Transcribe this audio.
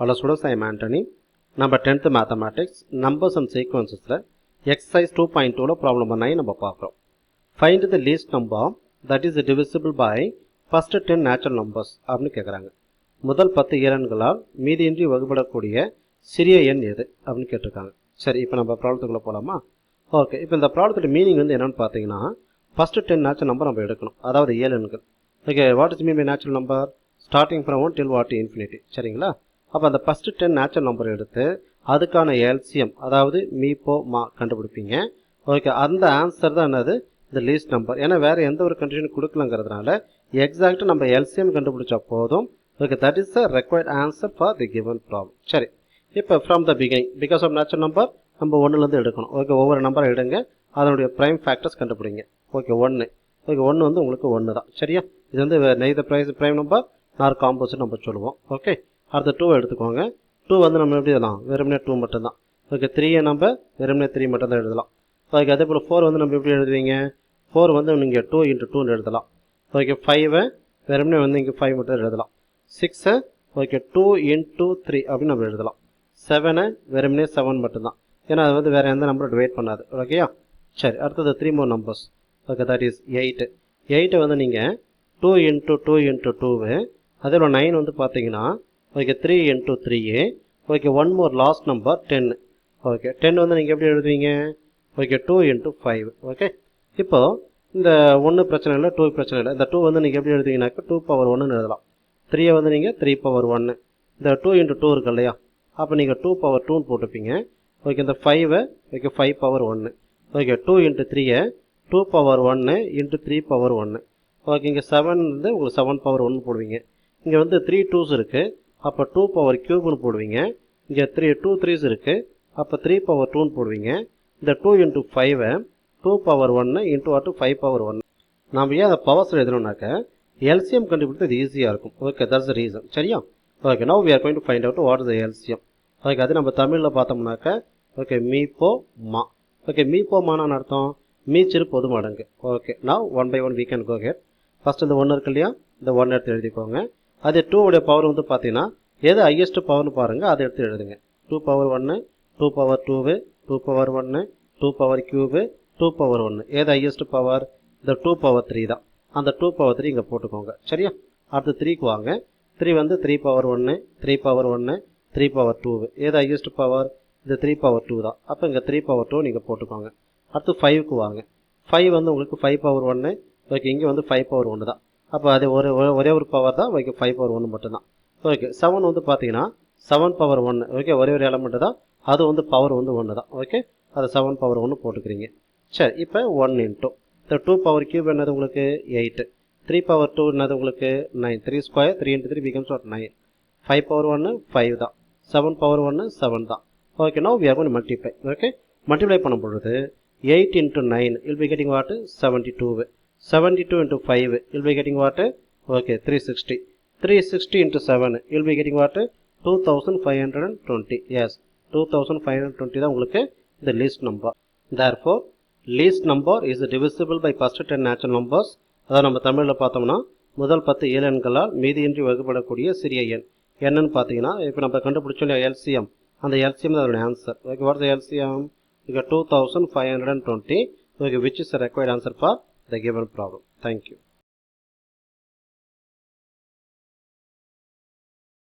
Hello students I am Antony நம்ம tenth mathematics numbers and சீக்வன்சஸில் exercise two point டூவில் problem பண்ணி நம்ம பார்க்குறோம். Find the least number that is divisible by first ten natural numbers அப்படின்னு கேட்குறாங்க முதல் பத்து இயலன்களால் மீதியின்றி வகுபடக்கூடிய சிறிய எண் எது அப்படின்னு கேட்டிருக்காங்க. சரி இப்போ நம்ம ப்ராப்ளத்துக்குள்ளே போகலாமா ஓகே இப்போ இந்த ப்ராப்ளத்தோட மீனிங் வந்து என்னென்னு பார்த்தீங்கன்னா ஃபஸ்ட்டு டென் நேச்சுரல் நம்பர் நம்ம எடுக்கணும். அதாவது ஏழு எண்கள். Okay what is mean by natural number starting from one till what infinity சரிங்களா? அப்போ அந்த ஃபஸ்ட்டு டென் நேச்சுரல் நம்பர் எடுத்து அதுக்கான எல்சிஎம் அதாவது மீப்போ போ மா கண்டுபிடிப்பீங்க. ஓகே அந்த ஆன்சர் தான் என்னது? இந்த லீஸ்ட் நம்பர் ஏன்னா வேறு எந்த ஒரு கண்டிஷன் கொடுக்கலங்கிறதுனால எக்ஸாக்டாக நம்ம எல்சிஎம் கண்டுபிடிச்சா போதும். Okay that is the required answer for the given problem சரி. இப்போ from the beginning because of natural number நம்ம ஒன்றுலேருந்து எடுக்கணும். ஓகே ஒவ்வொரு நம்பரை எடுங்க. அதனுடைய ப்ரைம் ஃபேக்டர்ஸ் கண்டுபிடிங்க. ஓகே ஒன்று ஓகே ஒன்று வந்து உங்களுக்கு ஒன்று தான் சரியா? இது வந்து neither prime prime number nor composite நம்ம சொல்லுவோம். ஓகே அடுத்த டூ எடுத்துக்கோங்க. டூ வந்து நம்ம எப்படி எழுதலாம்? வெறுமனே டூ மட்டும்தான். ஓகே த்ரீயை நம்ம வெறுமனே த்ரீ மட்டும்தான் எழுதலாம். ஓகே அதே போல் ஃபோர் வந்து நம்ம எப்படி எழுதுவீங்க? ஃபோர் வந்து நீங்கள் டூ இன்ட்டு டூன்னு எழுதலாம். ஓகே ஃபைவை வெறுமனே வந்து இங்கே ஃபைவ் மட்டும் எழுதலாம். சிக்ஸை ஓகே டூ இன்ட்டு த்ரீ அப்படின்னு நம்ம எழுதலாம். செவனை வெறுமனே செவன் மட்டும்தான். ஏன்னா அது வந்து வேறு எந்த நம்பரும் டிவைட் பண்ணாது. ஓகேயா சரி அடுத்தது three more numbers okay that is eight எயிட்டை வந்து நீங்கள் டூ இன்ட்டு டூ இன்ட்டு டூவு அதே போல் நைன் வந்து பார்த்தீங்கன்னா okay three into three okay one more last number ten okay ten வந்து நீங்கள் எப்படி எழுதுவீங்க? Okay two into five okay இப்போது இந்த ஒன்று பிரச்சனை இல்லை டூ பிரச்சனை இல்லை. இந்த டூ வந்து நீங்கள் எப்படி எழுதுவீங்கனாக்கா டூ பவர் ஒன்றுன்னு எழுதலாம். த்ரீயை வந்து நீங்கள் த்ரீ பவர் ஒன்று இந்த டூ இன்ட்டு டூ இருக்கு இல்லையா? அப்போ நீங்கள் டூ பவர் டூன்னு போட்டுப்பீங்க ஓகே இந்த ஃபைவை ஓகே ஃபைவ் பவர் ஒன்று ஓகே டூ இன்ட்டு த்ரீயை டூ பவர் ஒன்று இன்ட்டு த்ரீ பவர் ஒன்று ஓகே இங்கே செவன் வந்து உங்களுக்கு செவன் பவர் ஒன்று போடுவீங்க. இங்கே வந்து த்ரீ டூஸ் இருக்குது அப்போ டூ பவர் கியூப்னு போடுவீங்க. இங்கே த்ரீ டூ த்ரீஸ் இருக்குது அப்போ த்ரீ பவர் டூன்னு போடுவீங்க. இந்த டூ இன்ட்டு ஃபைவை டூ பவர் ஒன்று இன்ட்டு வாட்டு ஃபைவ் பவர் ஒன்று நாம் ஏன் அதை பவர்ஸில் எழுதணும்னாக்க எல்சிஎம் கண்டுபிடித்தது ஈஸியாக இருக்கும். ஓகே தட்ஸ் த ரீசன் சரியா? Okay no we are going to find out what is the LCM okay அது நம்ம தமிழில் பார்த்தோம்னாக்க ஓகே மீ போ மா ஓகே மீ போ மானான்னு அர்த்தம்? மீச்சிறு பொது மடங்கு. ஓகே நான் one by one we can go ahead first இந்த ஒன்று இருக்கு இல்லையா? இந்த ஒன் எடுத்து எழுதிக்கோங்க. அதே டூ பவர் வந்து பார்த்தீங்கன்னா எது ஹையஸ்ட் பவர்னு பாருங்கள் அதை எடுத்து எழுதுங்க. டூ பவர் ஒன்று two power two two power ஒன்று two power cube two power ஒன்று ஏது ஹையஸ்ட் பவர் இந்த டூ பவர் த்ரீ தான். அந்த டூ பவர் த்ரீ இங்கே போட்டுக்கோங்க. சரியா? அடுத்து த்ரீக்கு வாங்க. த்ரீ வந்து த்ரீ பவர் ஒன்று த்ரீ பவர் ஒன்று த்ரீ பவர் டூவு ஏது ஹையஸ்ட் பவர் இந்த த்ரீ பவர் டூ தான். அப்போ இங்கே த்ரீ பவர் டூ நீங்கள் போட்டுக்கோங்க. அடுத்து ஃபைவ்க்கு வாங்க. ஃபைவ் வந்து உங்களுக்கு ஃபைவ் பவர் ஒன்று ஓகே இங்கே வந்து ஃபைவ் பவர் ஒன்று தான். அப்போ அது ஒரு ஒரே ஒரு பவர் தான் ஓகே ஃபைவ் பவர் ஒன்று மட்டும்தான். ஓகே செவன் வந்து பார்த்தீங்கன்னா செவன் பவர் ஒன்று ஓகே ஒரே ஒரு எலமெண்ட் தான் அது வந்து பவர் வந்து ஒன்று தான் ஓகே அது செவன் பவர் ஒன்று போட்டுக்கிறீங்க. சரி இப்போ ஒன் இன்ட்டு இந்த டூ பவர் கியூப் என்னது உங்களுக்கு? எயிட்டு த்ரீ பவர் டூ என்னது உங்களுக்கு? Nine three square three into three becomes ஒரு நைன் ஃபைவ் பவர் ஒன்று ஃபைவ் தான். செவன் பவர் ஒன்று செவன் தான். Okay no we are gone multiply okay multiply பண்ணும் பொழுது eight into nine will be getting what seventy two seventy two into five will be getting what okay three sixty three sixty into seven will be getting what two thousand five hundred and twenty yes two thousand five hundred twenty தான் உங்களுக்கு இந்த least number therefore least number is divisible by first ten natural numbers அதாவது நம்ம தமிழில் பார்த்தோம்னா முதல் பத்து ஏழு எண்களால் மீதியின்றி வகுப்படக்கூடிய சிறிய எண். என்னன்னு பார்த்தீங்கன்னா இப்போ நம்ம கண்டுபிடிச்சோம் எல்சிஎம் அந்த எல்சிஎம் தான் அதோட ஆன்சர் ஓகே வாட்ஸ் எல்சிஎம் இங்கே two thousand five hundred and twenty okay which is required answer for the given problem thank you